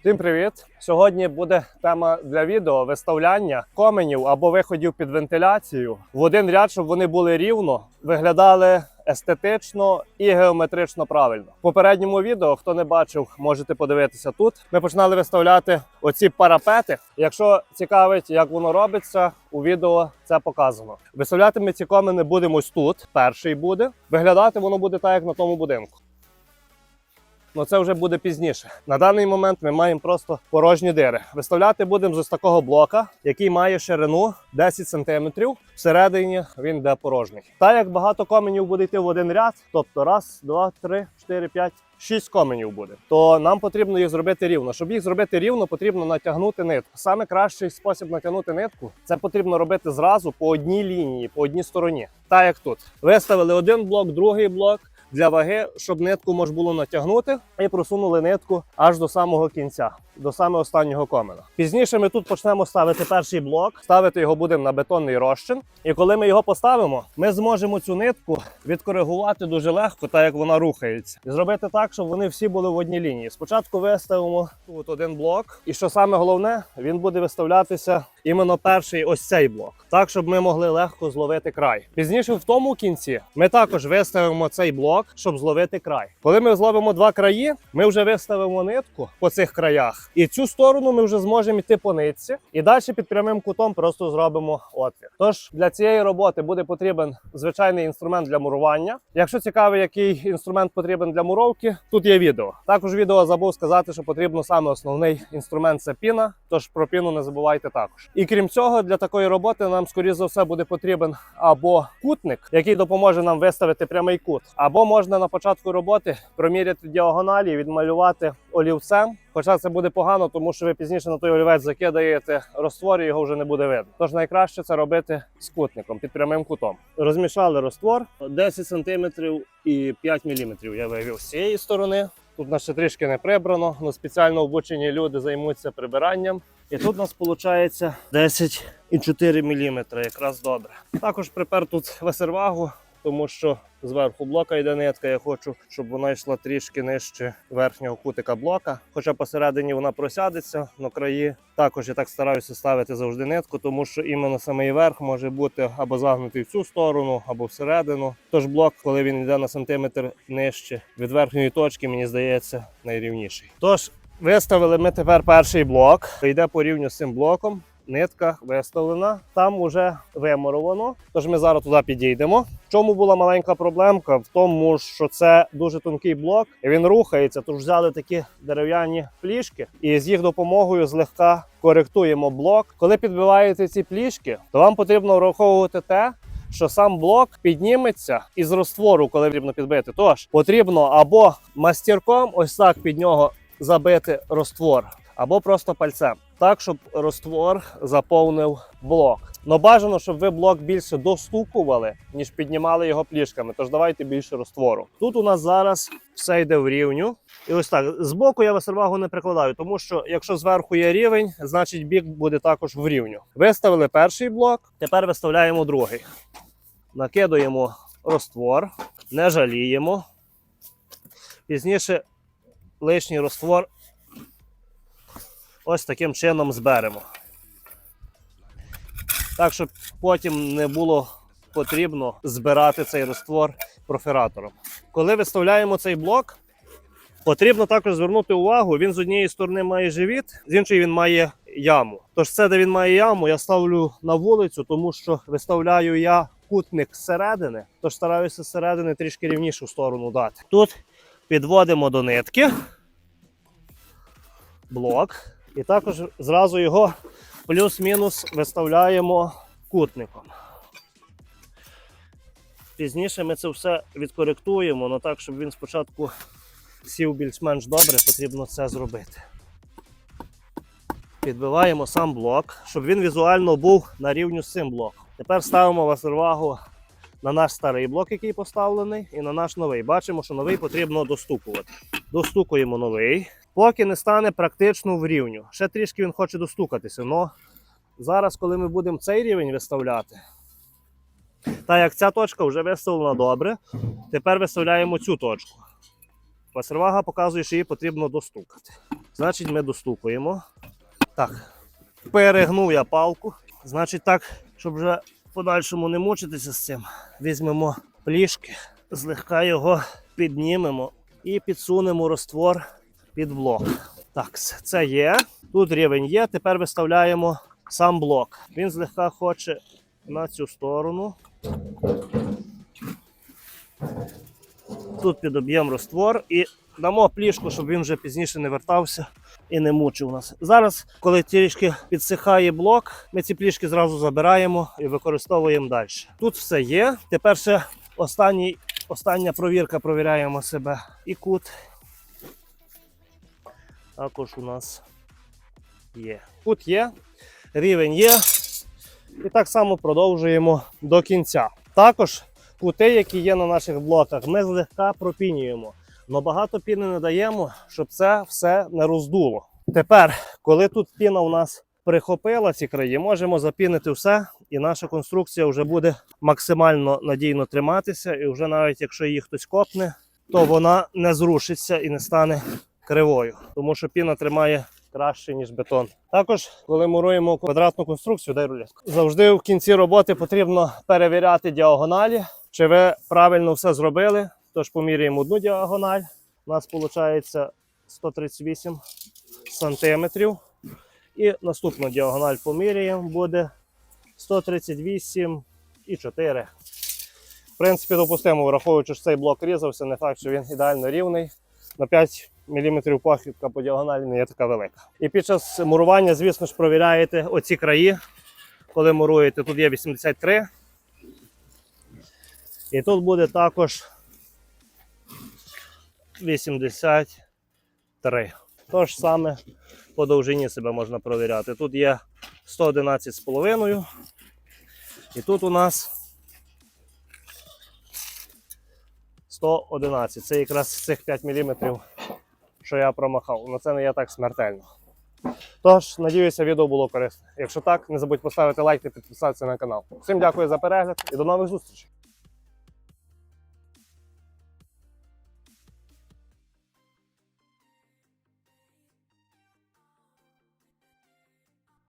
Всім привіт! Сьогодні буде тема для відео виставляння коменів або виходів під вентиляцію в один ряд, щоб вони були рівно, виглядали естетично і геометрично правильно. В попередньому відео, хто не бачив, можете подивитися тут. Ми починали виставляти оці парапети. Якщо цікавить, як воно робиться, у відео це показано. Виставляти ми ці комини будемо ось тут. Перший буде. Виглядати воно буде так, як на тому будинку. Ну це вже буде пізніше. На даний момент ми маємо просто порожні дири. Виставляти будемо з ось такого блока, який має ширину 10 см. Всередині він йде порожній. Так як багато коменів буде йти в один ряд, тобто раз, два, три, чотири, п'ять. Шість коменів буде, то нам потрібно їх зробити рівно. Щоб їх зробити рівно, потрібно натягнути нитку. Саме кращий спосіб натягнути нитку це потрібно робити зразу по одній лінії, по одній стороні. Так як тут. Виставили один блок, другий блок для ваги, щоб нитку можна було натягнути, і просунули нитку аж до самого кінця, до самого останнього комена. Пізніше ми тут почнемо ставити перший блок, ставити його будемо на бетонний розчин. І коли ми його поставимо, ми зможемо цю нитку відкоригувати дуже легко, так як вона рухається, і зробити так, щоб вони всі були в одній лінії. Спочатку виставимо тут один блок, і що саме головне, він буде виставлятися іменно перший ось цей блок, так щоб ми могли легко зловити край. Пізніше в тому кінці ми також виставимо цей блок, щоб зловити край. Коли ми зловимо два краї, ми вже виставимо нитку по цих краях, і цю сторону ми вже зможемо йти по нитці, і далі під прямим кутом просто зробимо отвір. Тож для цієї роботи буде потрібен звичайний інструмент для мурування. Якщо цікавий, який інструмент потрібен для муровки, тут є відео. Також відео забув сказати, що потрібно саме основний інструмент це піна. Тож про піну не забувайте також. І крім цього, для такої роботи нам скоріш за все буде потрібен або кутник, який допоможе нам виставити прямий кут, або можна на початку роботи проміряти діагоналі, і відмалювати олівцем. Хоча це буде погано, тому що ви пізніше на той олівець закидаєте роствор, і його вже не буде видно. Тож найкраще це робити з кутником під прямим кутом. Розмішали роствор 10 см і 5 мм я вивів з цієї сторони. Тут нас ще трішки не прибрано, але спеціально обучені люди займуться прибиранням. І тут у нас виходить 10,4 мм, якраз добре. Також припер тут весервагу, тому що зверху блока йде нитка. Я хочу, щоб вона йшла трішки нижче верхнього кутика блока. Хоча посередині вона просядеться на краї. Також я так стараюся ставити завжди нитку, тому що іменно самий верх може бути або загнутий в цю сторону, або всередину. Тож блок, коли він йде на сантиметр нижче від верхньої точки, мені здається, найрівніший. Тож виставили ми тепер перший блок. Йде по рівню з цим блоком. Нитка виставлена, там уже вимуровано. Тож ми зараз туди підійдемо. В чому була маленька проблемка? В тому, що це дуже тонкий блок, і він рухається. Тож взяли такі дерев'яні плішки, і з їх допомогою злегка коректуємо блок. Коли підбиваєте ці плішки, то вам потрібно враховувати те. Що сам блок підніметься із розтвору, коли потрібно підбити. Тож потрібно або мастірком ось так під нього забити розтвор, або просто пальцем, так щоб розтвор заповнив блок. Но бажано, щоб ви блок більше достукували, ніж піднімали його плішками. Тож давайте більше розтвору. Тут у нас зараз все йде в рівню. І ось так збоку я весервагу не прикладаю, тому що якщо зверху є рівень, значить бік буде також в рівню. Виставили перший блок, тепер виставляємо другий. Накидуємо розтвор, не жаліємо. Пізніше лишній розтвор ось таким чином зберемо. Так, щоб потім не було потрібно збирати цей розтвор профератором. Коли виставляємо цей блок, потрібно також звернути увагу, він з однієї сторони має живіт, з іншої він має яму. Тож це, де він має яму, я ставлю на вулицю, тому що виставляю я кутник зсередини, тож стараюся зсередини трішки рівнішу сторону дати. Тут підводимо до нитки блок, і також зразу його плюс-мінус виставляємо кутником. Пізніше ми це все відкоректуємо, але так, щоб він спочатку сів більш-менш добре, потрібно це зробити. Підбиваємо сам блок, щоб він візуально був на рівні з цим блоком. Тепер ставимо васервагу на наш старий блок, який поставлений, і на наш новий. Бачимо, що новий потрібно достукувати. Достукуємо новий, поки не стане практично в рівню. Ще трішки він хоче достукатися. але зараз, коли ми будемо цей рівень виставляти, так як ця точка вже виставлена добре, тепер виставляємо цю точку. Пасервага показує, що її потрібно достукати. Значить, ми достукуємо. Так. Перегнув я палку. Значить, так, щоб вже в подальшому не мучитися з цим, візьмемо плішки, злегка його піднімемо і підсунемо роствор під блок. Так, це є. Тут рівень є. Тепер виставляємо сам блок. Він злегка хоче на цю сторону. Тут під об'єм роствор і дамо плішку, щоб він вже пізніше не вертався і не мучив нас. Зараз, коли трішки підсихає блок, ми ці плішки зразу забираємо і використовуємо далі. Тут все є. Тепер ще останній, остання провірка, провіряємо себе. І кут також у нас є. Кут є, рівень є. І так само продовжуємо до кінця. Також кути, які є на наших блоках, ми злегка пропінюємо. Но багато піни не даємо, щоб це все не роздуло. Тепер, коли тут піна у нас прихопила ці краї, можемо запінити все, і наша конструкція вже буде максимально надійно триматися. І вже навіть якщо її хтось копне, то вона не зрушиться і не стане кривою, тому що піна тримає краще, ніж бетон. Також, коли муруємо квадратну конструкцію, дай рулетку. Завжди в кінці роботи потрібно перевіряти діагоналі, чи ви правильно все зробили. Тож поміряємо одну діагональ. У нас виходить 138 сантиметрів. І наступну діагональ поміряємо, буде 138 і 4. В принципі, допустимо, враховуючи, що цей блок різався, не факт, що він ідеально рівний. На 5 мм похибка по діагоналі не є така велика. І під час мурування, звісно ж, провіряєте оці краї. Коли муруєте, тут є 83. І тут буде також 83. То ж саме по довжині себе можна провіряти. Тут є 111,5. І тут у нас 111. Це якраз цих 5 мм, що я промахав. Ну це не є так смертельно. Тож, надіюся, відео було корисне. Якщо так, не забудь поставити лайк та підписатися на канал. Всім дякую за перегляд і до нових зустрічей!